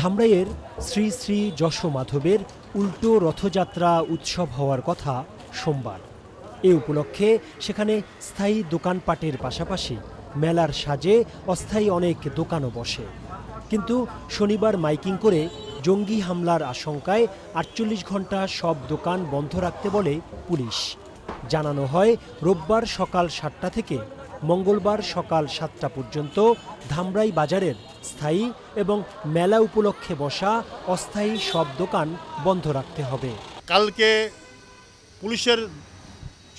ধামরাইয়ের শ্রী শ্রী যশ মাধবের উল্টো রথযাত্রা উৎসব হওয়ার কথা সোমবার। এ উপলক্ষে সেখানে স্থায়ী দোকানপাটের পাশাপাশি মেলার সাজে অস্থায়ী অনেক দোকানও বসে। কিন্তু শনিবার মাইকিং করে জঙ্গি হামলার আশঙ্কায় আটচল্লিশ ঘণ্টা সব দোকান বন্ধ রাখতে বলে পুলিশ। জানানো হয়, রোববার সকাল সাতটা থেকে মঙ্গলবার সকাল সাতটা পর্যন্ত ধামরাই বাজারের স্থায়ী এবং মেলা উপলক্ষে বসা অস্থায়ী সব দোকান বন্ধ রাখতে হবে। কালকে পুলিশের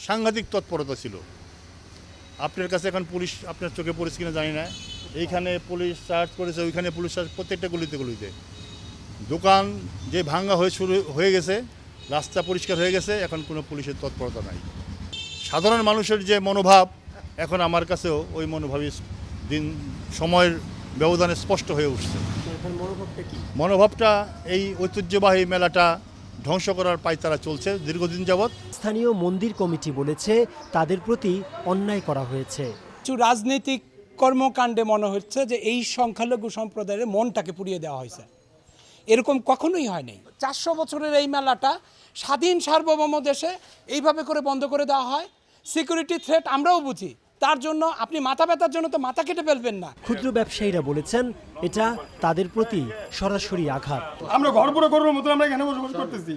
সাংঘাতিক তৎপরতা ছিল। আপনার কাছে এখন পুলিশ আপনার চোখে পড়েছে কিনা জানি না। এইখানে পুলিশ সার্চ করেছে, ওইখানে পুলিশ সার্চ প্রত্যেকটা গলিতে গলিতে। দোকান যে ভাঙ্গা হয়ে শুরু হয়ে গেছে, রাস্তা পরিষ্কার হয়ে গেছে, এখন কোনো পুলিশের তৎপরতা নাই। সাধারণ মানুষের যে মনোভাব এখন আমার কাছেও ওই মনোভাবই দিন সময়ের ব্যবধানে স্পষ্ট হয়ে উঠছে। মনোভাবটা এই ঐতিহ্যবাহী মেলাটা ধ্বংস করার পায়তারা চলছে দীর্ঘদিন যাবৎ। স্থানীয় মন্দির কমিটি বলেছে তাদের প্রতি অন্যায় করা হয়েছে। কিছু রাজনৈতিক কর্মকাণ্ডে মনে হচ্ছে যে এই সংখ্যালঘু সম্প্রদায়ের মনটাকে পুড়িয়ে দেওয়া হয়েছে। এরকম কখনোই হয়নি চারশো বছরের এই মেলাটা স্বাধীন সার্বভৌম দেশে এইভাবে করে বন্ধ করে দেওয়া হয়। সিকিউরিটি থ্রেট আমরাও বুঝি। তার জন্য আপনি মাথা ব্যথার জন্য তো মাথা কেটে ফেলবেন না। ক্ষুদ্র ব্যবসায়ীরা বলেছেন এটা তাদের প্রতি সরাসরি আঘাত। আমরা ঘর পুরো গরুর মতো আমরা এখানে বসবাস করতেছি।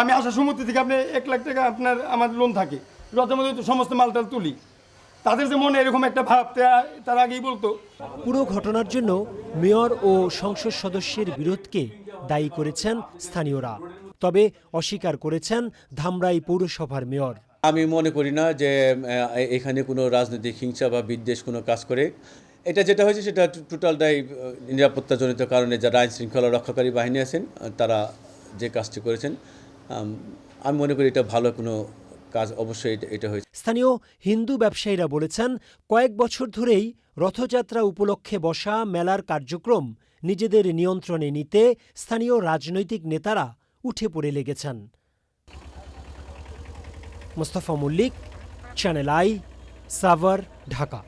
আমি আসার সময় থেকে আপনি এক লাখ টাকা আপনার আমার লোন থাকে। রথের মধ্যে তো সমস্ত মালটাল তুলি। তাদের যে মনে এরকম একটা ভাব তারা আগেই বলতো। পুরো ঘটনার জন্য মেয়র ও সংসদ সদস্যের বিরোধকে দায়ী করেছেন স্থানীয়রা। তবে অস্বীকার করেছেন ধামরাই পৌরসভার মেয়র। আমি মনে করি না যে এখানে কোনো রাজনৈতিক হিংসা বা বিদ্বেষ কোনো কাজ করে। এটা যেটা হয়েছে সেটা টোটালটাই নিরাপত্তাজনিত কারণে যারা আইন শৃঙ্খলা রক্ষাকারী বাহিনী আছেন, তারা যে কাজটি করেছেন, আমি মনে করি এটা ভালো কোনো কাজ, অবশ্যই এটা হয়েছে। স্থানীয় হিন্দু ব্যবসায়ীরা বলেছেন, কয়েক বছর ধরেই রথযাত্রা উপলক্ষে বসা মেলার কার্যক্রম নিজেদের নিয়ন্ত্রণে নিতে স্থানীয় রাজনৈতিক নেতারা উঠে পড়ে লেগেছেন। Mustafa Mallik channel I Savar Dhaka